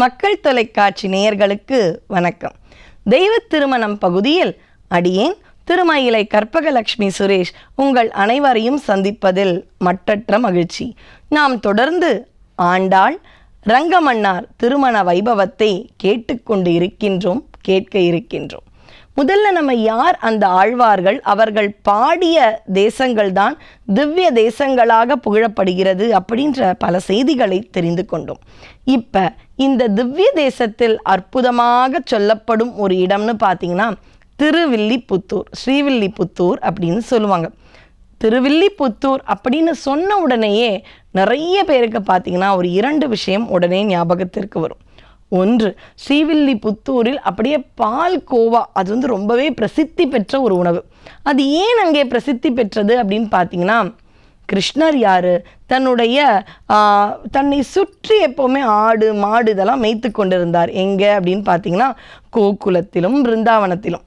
மக்கள் தொலைக்காட்சி நேயர்களுக்கு வணக்கம். தெய்வ திருமணம் பகுதியில் அடியேன் திருமயிலை கற்பகலட்சுமி சுரேஷ் உங்கள் அனைவரையும் சந்திப்பதில் மட்டற்ற மகிழ்ச்சி. நாம் தொடர்ந்து ஆண்டாள் ரங்கமன்னார் திருமண வைபவத்தை கேட்டுக்கொண்டு இருக்கின்றோம் கேட்க இருக்கின்றோம். முதல்ல நம்ம யார் அந்த ஆழ்வார்கள்? அவர்கள் பாடிய தேசங்கள் தான் திவ்ய தேசங்களாக புகழப்படுகிறது அப்படின்ற பல செய்திகளை தெரிந்து கொண்டோம். இப்போ இந்த திவ்ய தேசத்தில் அற்புதமாக சொல்லப்படும் ஒரு இடம்னு பார்த்தீங்கன்னா திருவில்லிபுத்தூர் ஸ்ரீவில்லிபுத்தூர் அப்படின்னு சொல்லுவாங்க. திருவில்லிபுத்தூர் அப்படின்னு சொன்ன உடனேயே நிறைய பேருக்கு பார்த்தீங்கன்னா ஒரு இரண்டு விஷயம் உடனே ஞாபகத்திற்கு வரும். ஒன்று ஸ்ரீவில்லிபுத்தூரில் அப்படியே பால் கோவா அது வந்து ரொம்பவே பிரசித்தி பெற்ற ஒரு உணவு. அது ஏன் அங்கே பிரசித்தி பெற்றது அப்படின்னு பார்த்தீங்கன்னா கிருஷ்ணர் யார்? தன்னுடைய தன்னை சுற்றி எப்போவுமே ஆடு மாடு இதெல்லாம் மேய்த்து கொண்டிருந்தார். எங்கே அப்படின்னு பார்த்தீங்கன்னா கோகுலத்திலும் பிருந்தாவனத்திலும்.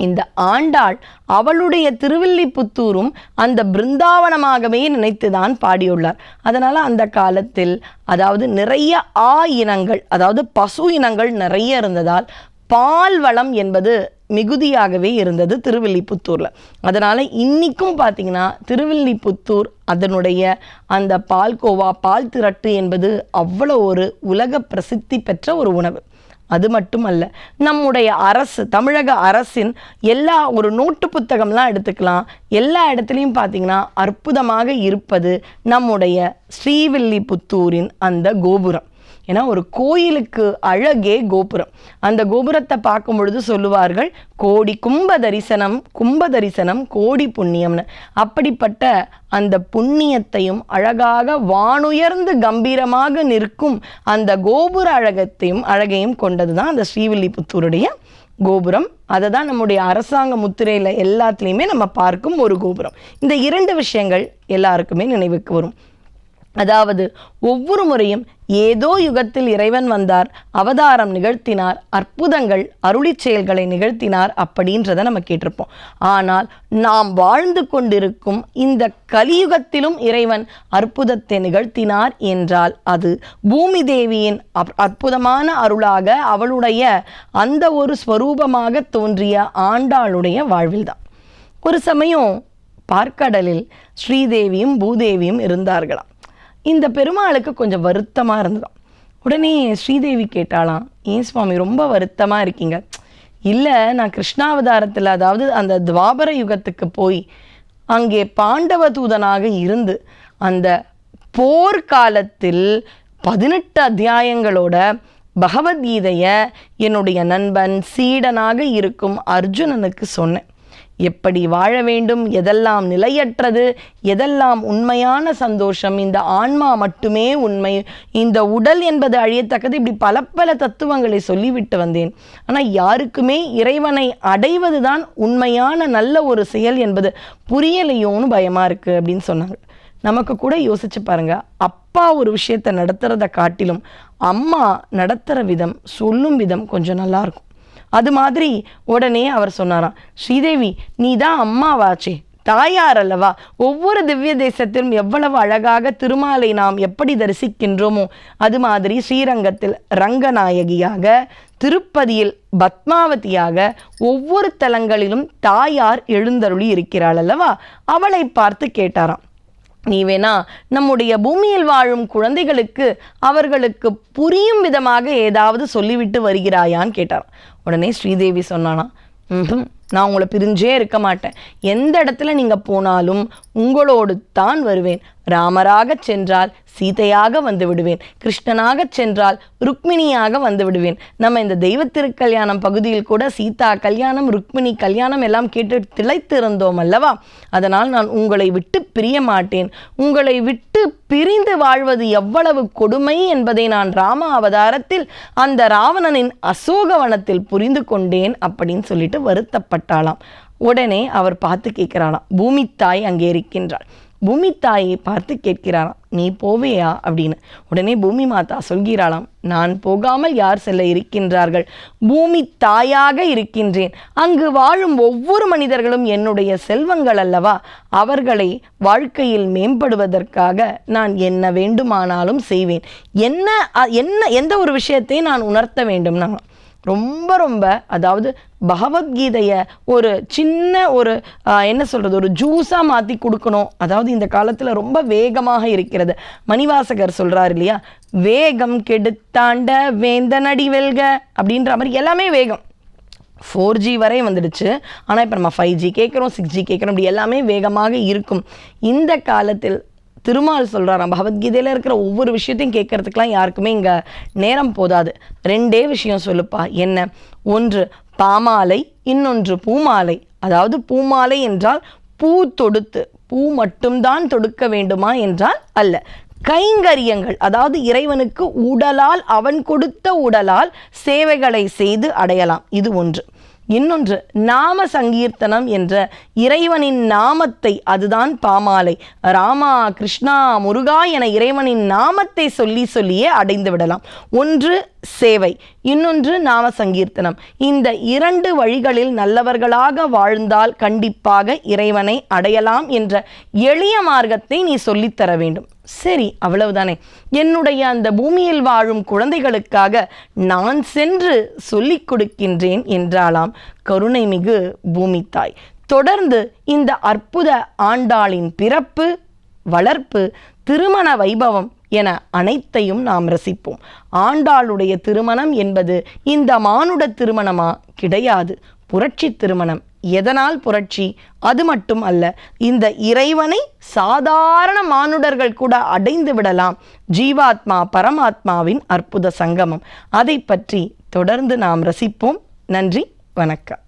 இந்த ஆண்டாள் அவளுடைய திருவில்லிபுத்தூரும் அந்த பிருந்தாவனமாகவே நினைத்துதான் பாடியுள்ளார். அதனால் அந்த காலத்தில் அதாவது நிறைய ஆ இனங்கள் அதாவது பசு இனங்கள் நிறைய இருந்ததால் பால் வளம் என்பது மிகுதியாகவே இருந்தது திருவில்லிபுத்தூரில். அதனால் இன்றைக்கும் பார்த்தீங்கன்னா திருவில்லிபுத்தூர் அதனுடைய அந்த பால்கோவா பால் திரட்டு என்பது அவ்வளோ ஒரு உலக பிரசித்தி பெற்ற ஒரு உணவு. அது மட்டுமல்ல நம்முடைய அரசு தமிழக அரசின் எல்லா ஒரு நோட்டு புத்தகம்லாம் எடுத்துக்கலாம். எல்லா இடத்துலையும் பார்த்தீங்கன்னா அற்புதமாக இருப்பது நம்முடைய ஸ்ரீவில்லிபுத்தூரின் அந்த கோபுரம். ஏன்னா ஒரு கோயிலுக்கு அழகே கோபுரம். அந்த கோபுரத்தை பார்க்கும் பொழுது சொல்லுவார்கள் கோடி கும்ப தரிசனம் கும்ப தரிசனம் கோடி புண்ணியம்னு. அப்படிப்பட்ட அந்த புண்ணியத்தையும் அழகாக வானுயர்ந்து கம்பீரமாக நிற்கும் அந்த கோபுர அழகத்தையும் அழகையும் கொண்டது தான் அந்த ஸ்ரீவில்லிபுத்தூருடைய கோபுரம். அதை தான் நம்முடைய அரசாங்க முத்திரையில் எல்லாத்துலேயுமே நம்ம பார்க்கும் ஒரு கோபுரம். இந்த இரண்டு விஷயங்கள் எல்லாருக்குமே நினைவுக்கு வரும். அதாவது ஒவ்வொரு முறையும் ஏதோ யுகத்தில் இறைவன் வந்தார் அவதாரம் நிகழ்த்தினார் அற்புதங்கள் அருளிச் செயல்களை நிகழ்த்தினார் அப்படின்றத நம்ம கேட்டிருப்போம். ஆனால் நாம் வாழ்ந்து கொண்டிருக்கும் இந்த கலியுகத்திலும் இறைவன் அற்புதத்தை நிகழ்த்தினார் என்றால் அது பூமி தேவியின் அப்- அற்புதமான அருளாக அவளுடைய அந்த ஒரு ஸ்வரூபமாக தோன்றிய ஆண்டாளுடைய வாழ்வில்தான். ஒரு சமயம் பார்க்கடலில் ஸ்ரீதேவியும் பூதேவியும் இருந்தார்களாம். இந்த பெருமாளுக்கு கொஞ்சம் வருத்தமாக இருந்ததாம். உடனே ஸ்ரீதேவி கேட்டாலாம் ஏன் சுவாமி ரொம்ப வருத்தமாக இருக்கீங்க? இல்லை நான் கிருஷ்ணாவதாரத்தில் அதாவது அந்த துவாபர யுகத்துக்கு போய் அங்கே பாண்டவ தூதனாக இருந்து அந்த போர்க்காலத்தில் பதினெட்டு அத்தியாயங்களோட பகவத்கீதையை என்னுடைய நண்பன் சீடனாக இருக்கும் அர்ஜுனனுக்கு சொன்னேன். எப்படி வாழ வேண்டும் எதெல்லாம் நிலையற்றது எதெல்லாம் உண்மையான சந்தோஷம் இந்த ஆன்மா மட்டுமே உண்மை இந்த உடல் என்பது அழியத்தக்கது இப்படி பல பல தத்துவங்களை சொல்லிவிட்டு வந்தேன். ஆனால் யாருக்குமே இறைவனை அடைவது தான் உண்மையான நல்ல ஒரு செயல் என்பது புரியலையோன்னு பயமாக இருக்குது அப்படின்னு சொன்னாங்க. நமக்கு கூட யோசிச்சு பாருங்க அப்பா ஒரு விஷயத்தை நடத்துகிறத காட்டிலும் அம்மா நடத்துகிற விதம் சொல்லும் விதம் கொஞ்சம் நல்லாயிருக்கும் அது மாதிரி உடனே அவர் சொன்னாராம் ஸ்ரீதேவி நீ தான் அம்மாவாச்சே. தாயார் அல்லவா? ஒவ்வொரு திவ்ய தேசத்திலும் எவ்வளவு அழகாக திருமாலை நாம் எப்படி தரிசிக்கின்றோமோ அது மாதிரி ஸ்ரீரங்கத்தில் ரங்கநாயகியாக திருப்பதியில் பத்மாவதியாக ஒவ்வொரு தலங்களிலும் தாயார் எழுந்தருளி இருக்கிறாள் அல்லவா? அவளை பார்த்து கேட்டாராம் நீ வேணா நம்முடைய பூமியில் வாழும் குழந்தைகளுக்கு அவர்களுக்கு புரியும் விதமாக ஏதாவது சொல்லிவிட்டு வருகிறாயான்னு கேட்டார் உடனே ஸ்ரீதேவி சொன்னானா நான் உங்களை பிரிஞ்சே இருக்க மாட்டேன். எந்த இடத்துல நீங்கள் போனாலும் உங்களோடு தான் வருவேன். ராமராக சென்றால் சீதையாக வந்து விடுவேன். கிருஷ்ணனாக சென்றால் ருக்மிணியாக வந்து விடுவேன். நம்ம இந்த தெய்வ திருக்கல்யாணம் பகுதியில் கூட சீதா கல்யாணம் ருக்மிணி கல்யாணம் எல்லாம் கேட்டு திளைத்திருந்தோம் அல்லவா? அதனால் நான் உங்களை விட்டு பிரிய மாட்டேன். உங்களை விட்டு பிரிந்து வாழ்வது எவ்வளவு கொடுமை என்பதை நான் ராம அவதாரத்தில் அந்த ராவணனின் அசோகவனத்தில் புரிந்து கொண்டேன் அப்படின்னு சொல்லிட்டு வருத்தப்பட்டேன். வருத்தப்பட்டாளாம் உடனே அவர் பார்த்து கேட்கிறாளாம் பூமி தாய் அங்கே இருக்கின்றாள். பூமி தாயை பார்த்து கேட்கிறாராம் நீ போவேயா? அப்படின்னு. உடனே பூமி மாதா சொல்கிறாளாம் நான் போகாமல் யார் செல்ல இருக்கின்றார்கள்? பூமி தாயாக இருக்கின்றேன். அங்கு வாழும் ஒவ்வொரு மனிதர்களும் என்னுடைய செல்வங்கள் அல்லவா? அவர்களை வாழ்க்கையில் மேம்படுவதற்காக நான் என்ன வேண்டுமானாலும் செய்வேன். என்ன என்ன எந்த ஒரு விஷயத்தை நான் உணர்த்த வேண்டும்? நான் ரொம்ப ரொம்ப அதாவது பகவத்கீதையை ஒரு சின்ன ஒரு என்ன சொல்கிறது ஒரு ஜூஸாக மாற்றி கொடுக்கணும். அதாவது இந்த காலத்தில் ரொம்ப வேகமாக இருக்கிறது. மணிவாசகர் சொல்கிறார் இல்லையா? வேகம் கெடுத்தாண்ட வேந்தனடி வெல்க அப்படின்ற மாதிரி எல்லாமே வேகம். ஃபோர் ஜி வரை வந்துடுச்சு. ஆனால் இப்போ நம்ம ஃபைவ் ஜி கேட்குறோம் சிக்ஸ் ஜி கேட்குறோம் இப்படி எல்லாமே வேகமாக இருக்கும். இந்த காலத்தில் திருமால் சொல்கிறாராம் பகவத்கீதையில் இருக்கிற ஒவ்வொரு விஷயத்தையும் கேட்கறதுக்கெலாம் யாருக்குமே இங்கே நேரம் போதாது. ரெண்டே விஷயம் சொல்லுப்பா. என்ன? ஒன்று பாமாலை இன்னொன்று பூமாலை. அதாவது பூமாலை என்றால் பூ தொடுத்து பூ மட்டும்தான் தொடுக்க வேண்டுமா என்றால் அல்ல. கைங்கரியங்கள் அதாவது இறைவனுக்கு உடலால் அவன் கொடுத்த உடலால் சேவைகளை செய்து அடையலாம். இது ஒன்று. இன்னொன்று நாம சங்கீர்த்தனம் என்ற இறைவனின் நாமத்தை அதுதான் பாமாலை. ராமா கிருஷ்ணா முருகா என இறைவனின் நாமத்தை சொல்லி சொல்லியே அடைந்து விடலாம். ஒன்று சேவை. இன்னொன்று நாம சங்கீர்த்தனம். இந்த இரண்டு வழிகளில் நல்லவர்களாக வாழ்ந்தால் கண்டிப்பாக இறைவனை அடையலாம் என்ற எளிய மார்க்கத்தை நீ சொல்லித்தர வேண்டும். சரி அவ்வளவுதானே. என்னுடைய அந்த பூமியில் வாழும் குழந்தைகளுக்காக நான் சென்று சொல்லிக் கொடுக்கின்றேன் என்றாலாம் கருணை மிகு பூமி தாய் தொடர்ந்து இந்த அற்புத ஆண்டாளின் பிறப்பு வளர்ப்பு திருமண வைபவம் என அனைத்தையும் நாம் ரசிப்போம். ஆண்டாளுடைய திருமணம் என்பது இந்த மானுட திருமணமா? கிடையாது. புரட்சி திருமணம். எதனால் புரட்சி? அது மட்டும் அல்ல இந்த இறைவனை சாதாரண மானுடர்கள் கூட அடைந்து விடலாம். ஜீவாத்மா பரமாத்மாவின் அற்புத சங்கமம். அதை பற்றி தொடர்ந்து நாம் ரசிப்போம். நன்றி வணக்கம்.